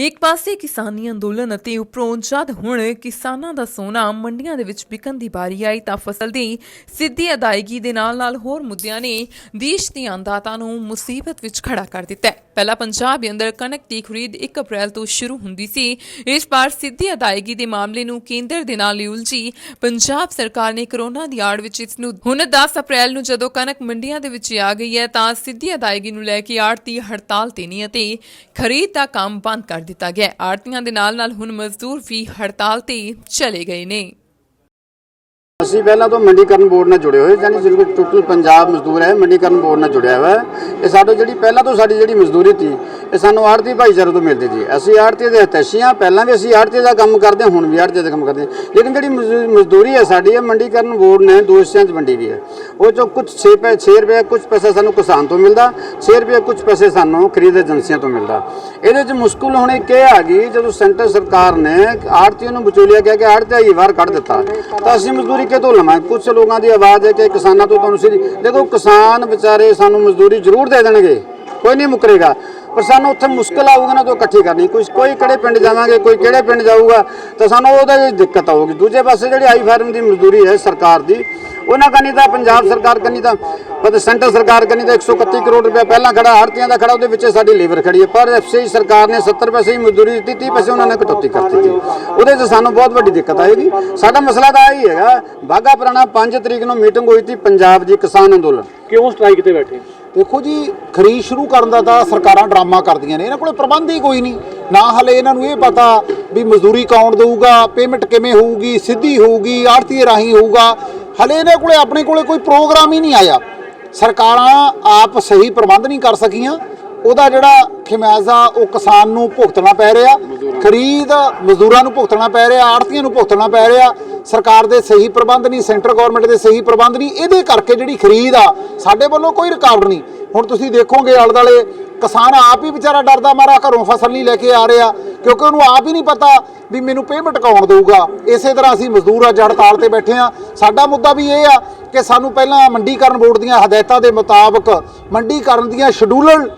ਇੱਕ ਪਾਸੇ ਕਿਸਾਨੀ ਅੰਦੋਲਨ ਅਤੇ ਉਪਰੋਂ ਜਦ ਹੁਣ ਕਿਸਾਨਾਂ ਦਾ ਸੋਨਾ ਮੰਡੀਆਂ ਦੇ ਵਿੱਚ ਵਿਕਣ ਦੀ ਵਾਰੀ ਆਈ ਤਾਂ ਫਸਲ ਦੀ ਸਿੱਧੀ ਅਦਾਇਗੀ ਦੇ ਨਾਲ-ਨਾਲ ਹੋਰ ਮੁੱਦਿਆਂ ਨੇ ਦੇਸ਼ ਦੀ ਅੰਦਾਤਾ ਨੂੰ ਮੁਸੀਬਤ ਵਿੱਚ ਖੜਾ ਕਰ ਦਿੱਤਾ ਹੈ। ਪਹਿਲਾ ਪੰਜਾਬ ਦੇ ਅੰਦਰ ਕਣਕ ਦੀ ਖਰੀਦ 1 ਅਪ੍ਰੈਲ ਤੋਂ ਸ਼ੁਰੂ ਹੁੰਦੀ ਸੀ। ਇਸ ਵਾਰ ਸਿੱਧੀ ਅਦਾਇਗੀ ਦੇ ਮਾਮਲੇ ਨੂੰ ਕੇਂਦਰ ਦੇ ਨਾਲ ਉਲਝੀ ਪੰਜਾਬ ਸਰਕਾਰ ਨੇ ਕਰੋਨਾ ਦੀ ਆੜ ਵਿੱਚ ਇਸ ਨੂੰ ਹੁਣ 10 ਅਪ੍ਰੈਲ ਨੂੰ ਜਦੋਂ ਕਣਕ ਮੰਡੀਆਂ ਦੇ ਵਿੱਚ ਆ ਗਈ ਹੈ ਤਾਂ ਸਿੱਧੀ ਅਦਾਇਗੀ ਨੂੰ ਲੈ ਕੇ ਆੜਤੀ ਹੜਤਾਲ ਦੇਣੀ ਅਤੇ ਖਰੀਦ ਦਾ ਕੰਮ ਬੰਦ ਕਰ ਦਿੱਤਾ ਗਿਆ। ਆੜਤੀਆਂ ਦੇ ਨਾਲ ਨਾਲ ਹੁਣ ਮਜ਼ਦੂਰ ਵੀ ਹੜਤਾਲ ਤੇ ਚਲੇ ਗਏ ਨੇ। ਅਸੀਂ ਪਹਿਲਾਂ ਤੋਂ ਮੰਡੀਕਰਨ ਬੋਰਡ ਨਾਲ ਜੁੜੇ ਹੋਏ ਯਾਨੀ ਜਿਹੜੇ ਟੋਟਲ ਪੰਜਾਬ ਮਜ਼ਦੂਰ ਹੈ ਮੰਡੀਕਰਨ ਬੋਰਡ ਨਾਲ ਜੁੜਿਆ ਹੋਇਆ ਇਹ ਸਾਡੋ ਜਿਹੜੀ ਪਹਿਲਾਂ ਤੋਂ ਸਾਡੀ ਜਿਹੜੀ ਮਜ਼ਦੂਰੀ ਸੀ ਇਹ ਸਾਨੂੰ ਆੜਤੀ ਭਾਈਚਾਰੇ ਤੋਂ ਮਿਲਦੀ ਸੀ। ਅਸੀਂ ਆੜਤੀ ਦੇ ਹਤੈਸ਼ੀਆਂ ਪਹਿਲਾਂ ਵੀ ਅਸੀਂ ਆੜਤੀ ਦਾ ਕੰਮ ਕਰਦੇ ਹਾਂ, ਹੁਣ ਵੀ ਆੜਤੀ ਦਾ ਕੰਮ ਕਰਦੇ ਹਾਂ। ਲੇਕਿਨ ਜਿਹੜੀ ਮਜ਼ਦੂ- ਮਜ਼ਦੂਰੀ ਹੈ ਸਾਡੀ ਇਹ ਮੰਡੀਕਰਨ ਬੋਰਡ ਨੇ ਦੋ ਹਿੱਸਿਆਂ 'ਚ ਵੰਡੀ ਵੀ ਹੈ। ਉਹ ਚੋਂ ਕੁਝ 6 ਪੈ 6 ਰੁਪਏ ਕੁਝ ਪੈਸਾ ਸਾਨੂੰ ਕਿਸਾਨ ਤੋਂ ਮਿਲਦਾ 6 ਰੁਪਏ ਕੁਝ ਪੈਸੇ ਸਾਨੂੰ ਖਰੀਦ ਏਜੰਸੀਆਂ ਤੋਂ ਮਿਲਦਾ। ਇਹਦੇ 'ਚ ਮੁਸ਼ਕਲ ਹੁਣ ਇੱਕ ਇਹ ਆ ਗਈ ਜਦੋਂ ਸੈਂਟਰ ਸਰਕਾਰ ਨੇ ਆੜਤੀਆਂ ਨੂੰ ਵਿਚੋਲਿਆ ਕਹਿ ਕੇ ਆੜਤੀ ਹੀ ਬਾਹਰ ਕੱਢ ਦਿੱਤਾ। ਤਾਂ ਅਸੀਂ ਮਜ਼ਦੂਰੀ ਕਿਤੋਂ ਲਵਾਂਗੇ ਕੁਝ ਲੋਕਾਂ ਦੀ ਆਵਾਜ਼ ਹੈ ਕਿ ਕਿਸਾਨਾਂ ਤੋਂ ਤੁਹਾਨੂੰ ਸਿੱਧੀ ਦੇਖੋ, ਕਿਸਾਨ ਵਿਚਾਰੇ ਸਾਨੂੰ ਮਜ਼ਦੂਰੀ ਜ਼ਰੂਰ ਦੇ ਦੇਣਗੇ। ਕੋਈ ਨਹੀਂ ਮੁਕਰੇਗਾ। ਪਰ ਸਾਨੂੰ ਉੱਥੇ ਮੁਸ਼ਕਲ ਆਊਗਾ ਨਾ ਤਾਂ ਇਕੱਠੀ ਕਰਨੀ। ਕੁਝ ਕੋਈ ਕਿਹੜੇ ਪਿੰਡ ਜਾਵਾਂਗੇ, ਕੋਈ ਕਿਹੜੇ ਪਿੰਡ ਜਾਊਗਾ, ਤਾਂ ਸਾਨੂੰ ਉਹਦੇ ਦਿੱਕਤ ਆਊਗੀ। ਦੂਜੇ ਪਾਸੇ ਜਿਹੜੀ ਆਈ ਫਾਰਮ ਦੀ ਮਜ਼ਦੂਰੀ ਹੈ ਸਰਕਾਰ ਦੀ ਉਹਨਾਂ ਕੰਨੀ ਤਾਂ ਪੰਜਾਬ ਸਰਕਾਰ ਕੰਨੀ ਤਾਂ ਪਤਾ ਸੈਂਟਰ ਸਰਕਾਰ ਕੰਨੀ ਤਾਂ 131 ਕਰੋੜ ਰੁਪਏ ਪਹਿਲਾਂ ਖੜਾ ਆੜਤੀਆਂ ਦਾ ਖੜਾ ਉਹਦੇ ਵਿੱਚ ਸਾਡੀ ਲੇਬਰ ਖੜੀ ਹੈ। ਪਰ ਐਫਸੀਆਈ ਸਰਕਾਰ ਨੇ 70 ਪੈਸੇ ਹੀ ਮਜ਼ਦੂਰੀ ਦਿੱਤੀ 30 ਪੈਸੇ ਉਹਨਾਂ ਨੇ ਕਟੌਤੀ ਕਰ ਦਿੱਤੀ ਉਹਦੇ 'ਚ ਸਾਨੂੰ ਬਹੁਤ ਵੱਡੀ ਦਿੱਕਤ ਆਏਗੀ ਸਾਡਾ ਮਸਲਾ ਤਾਂ ਇਹ ਹੀ ਹੈਗਾ ਬਾਗਾ ਪੁਰਾਣਾ 5 ਤਰੀਕ ਨੂੰ ਮੀਟਿੰਗ ਹੋਈ ਸੀ ਪੰਜਾਬ ਦੀ ਕਿਸਾਨ ਅੰਦੋਲਨ। ਕਿਉਂ ਸਟ੍ਰਾਈਕ ਤੇ ਬੈਠੇ? ਦੇਖੋ ਜੀ ਖਰੀਦ ਸ਼ੁਰੂ ਕਰਨ ਦਾ ਤਾਂ ਸਰਕਾਰਾਂ ਡਰਾਮਾ ਕਰਦੀਆਂ ਨੇ ਇਹਨਾਂ ਕੋਲੇ ਪ੍ਰਬੰਧ ਹੀ ਕੋਈ ਨਹੀਂ। ਨਾ ਹਲੇ ਇਹਨਾਂ ਨੂੰ ਇਹ ਪਤਾ ਵੀ ਮਜ਼ਦੂਰੀ ਕੌਣ ਦੇਊਗਾ ਪੇਮੈਂਟ ਕਿਵੇਂ ਹੋਊਗੀ ਸਿੱਧੀ ਹੋਊਗੀ ਆੜਤੀਏ ਰਾਹੀਂ ਹੋਊਗਾ। ਹਲੇ ਇਹਨਾਂ ਕੋਲੇ ਆਪਣੇ ਕੋਲੇ ਕੋਈ ਪ੍ਰੋਗਰਾਮ ਹੀ ਨਹੀਂ ਆਇਆ। ਸਰਕਾਰਾਂ ਆਪ ਸਹੀ ਪ੍ਰਬੰਧ ਨਹੀਂ ਕਰ ਸਕੀਆਂ। ਉਹਦਾ ਜਿਹੜਾ ਖਿਮਾਜ਼ਾ ਉਹ ਕਿਸਾਨ ਨੂੰ ਭੁਗਤਣਾ ਪੈ ਰਿਹਾ। ਖਰੀਦ ਮਜ਼ਦੂਰਾਂ ਨੂੰ ਭੁਗਤਣਾ ਪੈ ਰਿਹਾ। ਆੜਤੀਆਂ ਨੂੰ ਭੁਗਤਣਾ ਪੈ ਰਿਹਾ। ਸਰਕਾਰ ਦੇ ਸਹੀ ਪ੍ਰਬੰਧ ਨਹੀਂ ਸੈਂਟਰ ਗਵਰਨਮੈਂਟ ਦੇ ਸਹੀ ਪ੍ਰਬੰਧ ਨਹੀਂ। ਇਹਦੇ ਕਰਕੇ ਜਿਹੜੀ ਖਰੀਦ ਆ ਸਾਡੇ ਵੱਲੋਂ ਕੋਈ ਰੁਕਾਵਟ ਨਹੀਂ। ਹੁਣ ਤੁਸੀਂ ਦੇਖੋਗੇ ਆਲੇ ਦੁਆਲੇ ਕਿਸਾਨ ਆਪ ਹੀ ਵਿਚਾਰਾ ਡਰਦਾ ਮਾਰਾ ਘਰੋਂ ਫਸਲ ਨਹੀਂ ਲੈ ਕੇ ਆ ਰਿਹਾ। ਕਿਉਂਕਿ ਉਹਨੂੰ ਆਪ ਹੀ ਨਹੀਂ ਪਤਾ ਵੀ ਮੈਨੂੰ ਪੇਮੈਂਟ ਕੌਣ ਦੇਊਗਾ। ਇਸੇ ਤਰ੍ਹਾਂ ਅਸੀਂ ਮਜ਼ਦੂਰ ਅੱਜ ਹੜਤਾਲ ਤੇ ਬੈਠੇ ਆ। ਸਾਡਾ ਮੁੱਦਾ ਵੀ ਇਹ ਆ ਕਿ ਸਾਨੂੰ ਪਹਿਲਾਂ ਮੰਡੀਕਰਨ ਬੋਰਡ ਦੀਆਂ ਹਦਾਇਤਾਂ ਦੇ ਮੁਤਾਬਕ, ਮੰਡੀਕਰਨ ਦੀਆਂ ਸ਼ਡਿਊਲਡ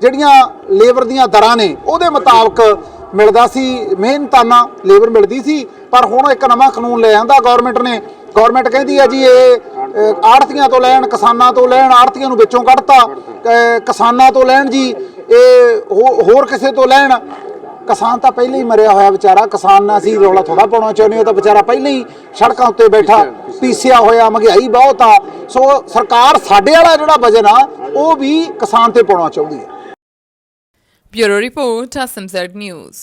ਜਿਹੜੀਆਂ ਲੇਬਰ ਦੀਆਂ ਦਰਾਂ ਨੇ, ਉਹਦੇ ਮੁਤਾਬਕ ਮਿਲਦਾ ਸੀ। ਮਿਹਨਤਾਨਾ ਲੇਬਰ ਮਿਲਦੀ ਸੀ, ਪਰ ਹੁਣ ਇੱਕ ਨਵਾਂ ਕਾਨੂੰਨ ਲੈ ਆਂਦਾ ਗਵਰਨਮੈਂਟ ਨੇ। ਗਵਰਨਮੈਂਟ ਕਹਿੰਦੀ ਹੈ ਜੀ, ਇਹ ਆੜਤੀਆਂ ਤੋਂ ਲੈਣ, ਕਿਸਾਨਾਂ ਤੋਂ ਲੈਣ, ਆੜਤੀਆਂ ਨੂੰ ਵਿੱਚੋਂ ਕੱਢਤਾ। ਕਿਸਾਨਾਂ ਤੋਂ ਲੈਣ ਜੀ, ਇਹ ਹੋਰ ਕਿਸੇ ਤੋਂ ਲੈਣ। ਕਿਸਾਨ ਤਾਂ ਪਹਿਲਾਂ ਹੀ ਮਰਿਆ ਹੋਇਆ ਵਿਚਾਰਾ ਕਿਸਾਨ ਨਾਲ ਅਸੀਂ ਰੌਲਾ ਥੋੜਾ ਪਾਉਣਾ ਚਾਹੁੰਦੇ ਉਹ ਤਾਂ ਵਿਚਾਰਾ ਪਹਿਲਾਂ ਹੀ ਸੜਕਾਂ ਉੱਤੇ ਬੈਠਾ ਪੀਸਿਆ ਹੋਇਆ ਮਹਿੰਗਾਈ ਬਹੁਤ ਆ। ਸੋ ਸਰਕਾਰ ਸਾਡੇ ਵਾਲਾ ਜਿਹੜਾ ਵਜਨ ਆ ਉਹ ਵੀ ਕਿਸਾਨ ਤੇ ਪਾਉਣਾ ਚਾਹੁੰਦੀ ਹੈ। ਬਿਊਰੋ ਰਿਪੋਰਟ ਅਸਮਜ਼ਡ ਨਿਊਜ਼।